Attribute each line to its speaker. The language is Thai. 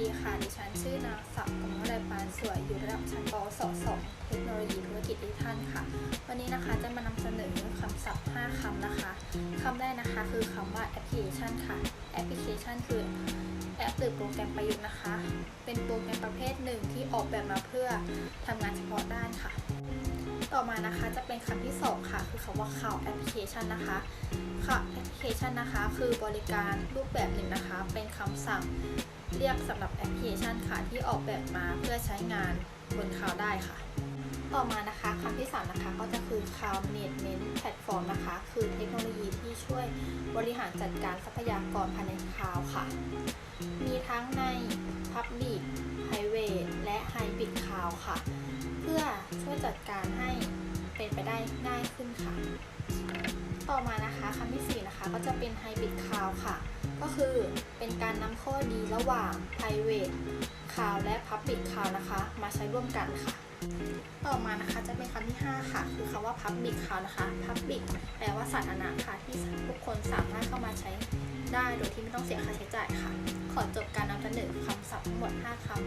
Speaker 1: ดีค่ะ ดิฉันชื่อนางสาวกมลไรปานสวยอยู่ระดับชั้นปวส2เทคโนโลยีธุรกิจดิจิทัลค่ะ วันนี้นะคะจะมานำเสนอคำศัพท์ 5คำนะคะคำแรกนะคะคือคำว่าแอปพลิเคชันค่ะ แอปพลิเคชันคือแอปหรือโปรแกรมประยุกต์นะคะ เป็นโปรแกรมประเภทหนึ่งที่ออกแบบมาเพื่อทำงานเฉพาะด้านค่ะ ต่อมานะคะจะเป็นคำที่สองค่ะ คือคำว่าข่าวแอปพลิเคชันนะคะข่าวแอปพลิเคชันนะคะ คือบริการรูปแบบหนึ่งนะคะ เป็นคำสั่ง เรียกสำหรับแอปพลิเคชันค่ะที่ออกแบบมาเพื่อใช้งานบนคลาวด์ได้ค่ะ ต่อมานะคะคำที่สามนะคะ ก็จะคือ Cloud Management Platform นะคะ คือเทคโนโลยีที่ช่วยบริหารจัดการทรัพยากรภายในคลาวด์ค่ะ มีทั้งใน Public Private และ Hybrid Cloud ค่ะ เพื่อช่วยจัดการให้เป็นไปได้ง่ายขึ้นค่ะ ต่อมานะคะคำที่ 4 นะคะ ก็จะเป็น Hybrid Cloud ค่ะ ก็คือเป็นการนำข้อดีระหว่าง private ข่าวและ Public ข่าวนะคะ มาใช้ร่วมกันค่ะ ต่อมานะคะจะเป็นคำที่ 5 ค่ะ คือคำว่า Public ข่าวนะคะ Public แปลว่าสาธารณะค่ะที่ทุกคนสามารถเข้ามาใช้ได้โดยที่ไม่ต้องเสียค่าใช้จ่ายค่ะ ขอจบการนำเสนอคำศัพท์ทั้งหมด 5คำ